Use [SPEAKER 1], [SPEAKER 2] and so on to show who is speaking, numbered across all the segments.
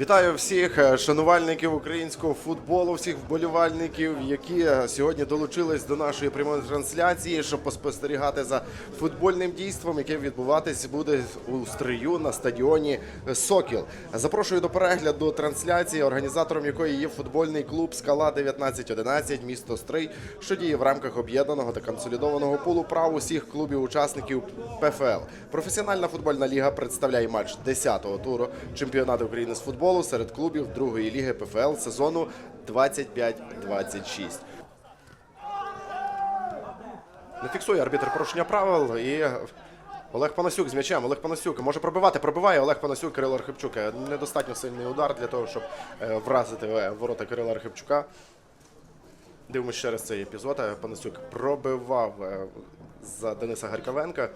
[SPEAKER 1] Вітаю всіх е, шанувальників українського футболу, всіх вболівальників, які е, сьогодні долучились до нашої прямої трансляції, щоб поспостерігати за футбольним дійством, яке відбуватись буде у стрию на стадіоні Сокіл. Запрошую до перегляду трансляції, організатором якої є футбольний клуб Скала 1911 місто Стрий, що діє в рамках об'єднаного та консолідованого пулу прав усіх клубів-учасників ПФЛ. Професіональна футбольна ліга представляє матч 10-го туру чемпіонату України з футболу серед клубів другої ліги ПФЛ сезону 25-26. Не фіксує арбітр порушення правил і Олег Панасюк з м'ячем. Олег Панасюк може пробивати. Пробиває Олег Панасюк, Кирило Архипчук. Е, Недостатньо сильний удар для того, щоб е, вразити е, ворота Кирила Архипчука. Дивимося ще раз цей епізод. Панасюк пробивав за Дениса Гарьковенка.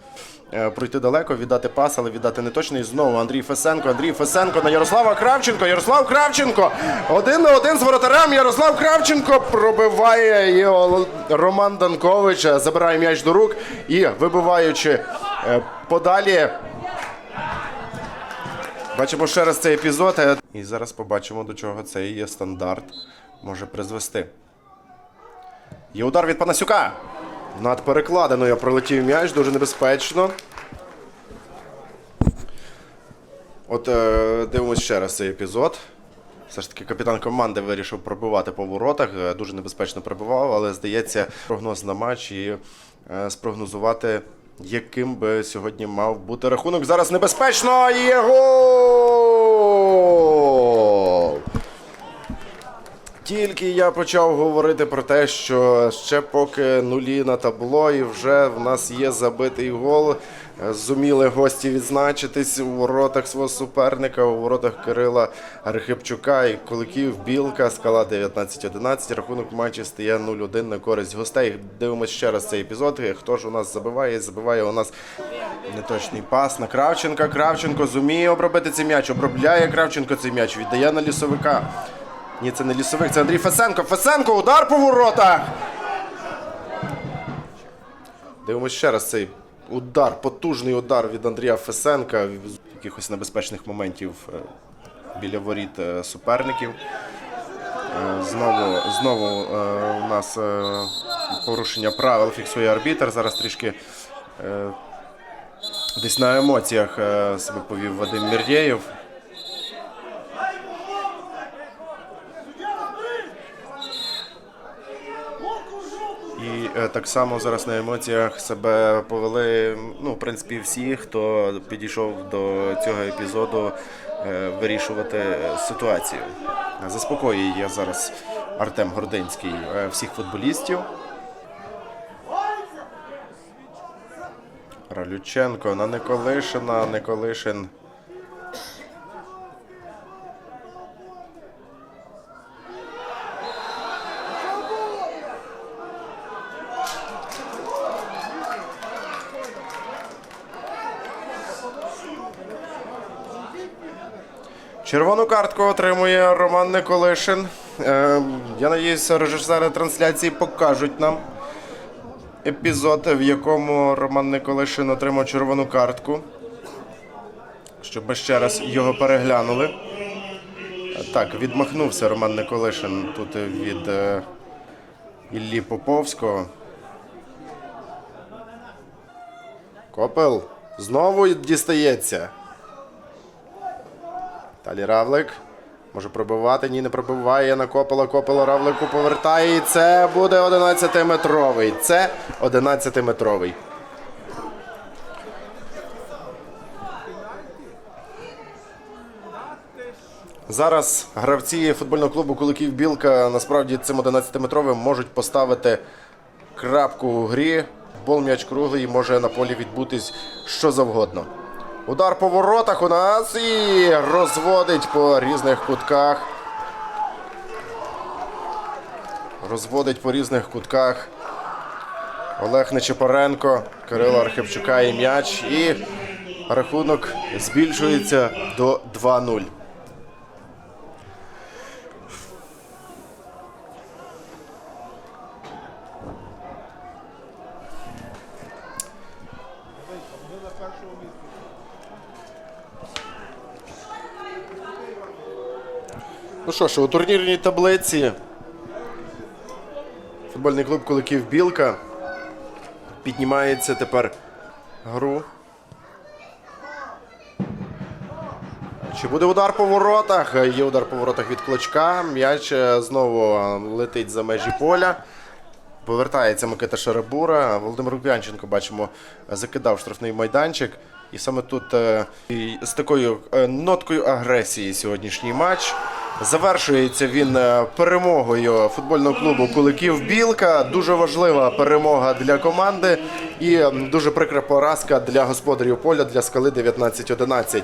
[SPEAKER 1] Е, Пройти далеко, віддати пас, але віддати не точно. І знову Андрій Фесенко. Андрій Фесенко на Ярослава Кравченко. Ярослав Кравченко. Один на один з воротарем. Ярослав Кравченко пробиває і Роман Данкович. е, Забирає м'яч до рук і вибиваючи е, подалі. Бачимо ще раз цей епізод. І зараз побачимо, до чого цей стандарт може призвести. Є удар від Панасюка. Над перекладиною пролетів м'яч, дуже небезпечно. От е, дивимось ще раз цей епізод. Все ж таки капітан команди вирішив пробивати по воротах. Е, Дуже небезпечно пробивав, але здається, прогноз на матч і е, спрогнозувати, яким би сьогодні мав бути рахунок. Зараз небезпечно є гол! Тільки я почав говорити про те, що ще поки нулі на табло, і вже в нас є забитий гол. Зуміли гості відзначитись у воротах свого суперника, у воротах Кирила Архипчука і Куликів Білка, скала 19-11. Рахунок матчі стає 0-1 на користь гостей. Дивимось ще раз цей епізод. Хто ж у нас забиває? Забиває у нас неточний пас на Кравченка. Кравченко зуміє обробити цей м'яч. Обробляє Кравченко цей м'яч. Віддає на лісовика. Ні, це не лісовик, це Андрій Фесенко. Фесенко, удар по воротах. Дивимось ще раз цей удар, потужний удар від Андрія Фесенка. Якихось небезпечних моментів е, біля воріт е, суперників. Е, Знову, знову у нас порушення правил фіксує арбітр. Зараз трішки десь на емоціях себе повів Вадим Мірєєв. І е, так само зараз на емоціях себе повели, ну, в принципі, всі, хто підійшов до цього епізоду е, вирішувати е, ситуацію. Заспокоює я зараз Артем Гординський е, всіх футболістів. Ралюченко на Николишина, Николишин. Червону картку отримує Роман Николишин. Е, я надіюся, режисери трансляції покажуть нам епізод, в якому Роман Николишин отримав червону картку. Щоб ми ще раз його переглянули. Так, відмахнувся Роман Николишин тут від е, Іллі Поповського. Копел знову дістається. Далі Равлик. Може пробивати, ні, не пробиває на Копела. Копела Равлику повертає. І це буде 11-метровий. Це 11-метровий. Зараз гравці футбольного клубу Куликів Білка насправді цим 11-метровим можуть поставити крапку у грі. Бол м'яч круглий може на полі відбутись що завгодно. Удар по воротах у нас і розводить по різних кутках. Розводить по різних кутках. Олег Нечепоренко, Кирило Архипчука і м'яч. І рахунок збільшується до 2-0. Ну що ж, у турнірній таблиці футбольний клуб Куликів Білка піднімається тепер гру. Чи буде удар по воротах? Є удар по воротах від клочка. М'яч е, знову е, летить за межі поля. Повертається Микита Шарабура. Володимир Лук'янченко, бачимо, закидав штрафний майданчик. І саме тут е, з такою ноткою агресії сьогоднішній матч. Завершується він е, перемогою футбольного клубу Куликів Білка. Дуже важлива перемога для команди і дуже прикра поразка для господарів поля для скали 19-11.